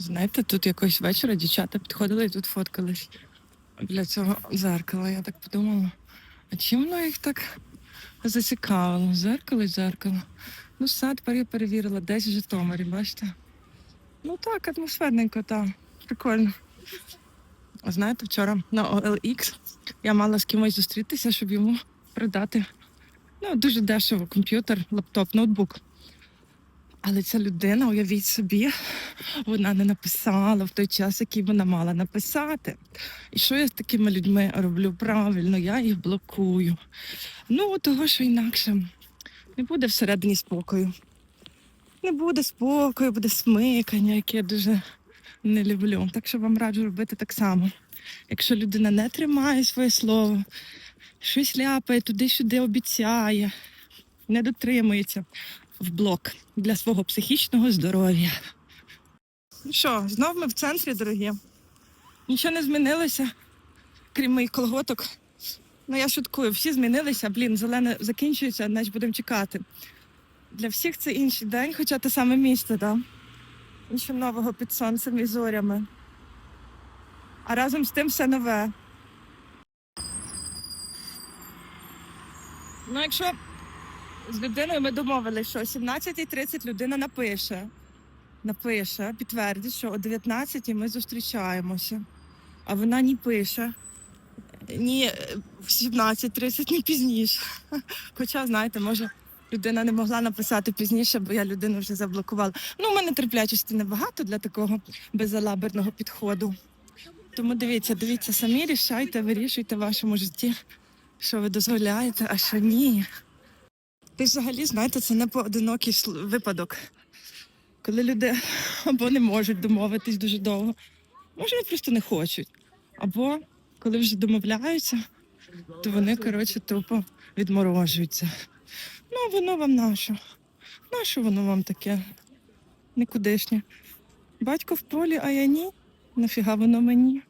Знаєте, тут якось вечора дівчата підходили і тут фоткались біля цього зеркала. Я так подумала, а чим воно їх так зацікавило? Зеркало і зеркало. Ну, все, тепер я перевірила, десь в Житомирі, бачите? Ну так, атмосферненько, так. Прикольно. Знаєте, вчора на OLX я мала з кимось зустрітися, щоб йому продати ну, дуже дешево комп'ютер, лаптоп, ноутбук. Але ця людина, уявіть собі, вона не написала в той час, який вона мала написати. І що я з такими людьми роблю правильно? Я їх блокую. Ну, того, що інакше не буде всередині спокою. Не буде спокою, буде смикання, яке я дуже не люблю. Так що вам раджу робити так само. Якщо людина не тримає своє слово, щось ляпає, туди-сюди обіцяє, не дотримується в блок для свого психічного здоров'я. Ну що, знов ми в центрі, дорогі. Нічого не змінилося, крім моїх колготок. Ну, я шуткую, всі змінилися, блін, зелене закінчується, значить будемо чекати. Для всіх це інший день, хоча те саме місто, так? Нічого нового під сонцем і зорями. А разом з тим все нове. Ну, якщо з людиною ми домовилися, що о 17.30 людина напише. Напише, підтвердить, що о 19.00 ми зустрічаємося. А вона ні пише, ні е, в 17.30, ні пізніше. Хоча, знаєте, може, людина не могла написати пізніше, бо я людину вже заблокувала. Ну, у мене терплячості небагато для такого безалаберного підходу. Тому дивіться, дивіться, самі рішайте, вирішуйте в вашому житті, що ви дозволяєте, а що ні. Ти взагалі, знаєте, це не поодинокий випадок, коли люди або не можуть домовитись дуже довго, може, вони просто не хочуть. Або коли вже домовляються, то вони, коротше, тупо відморожуються. Ну, воно вам нащо? Нащо воно вам таке? Никудишнє. Батько в полі, а я ні. Нафіга воно мені?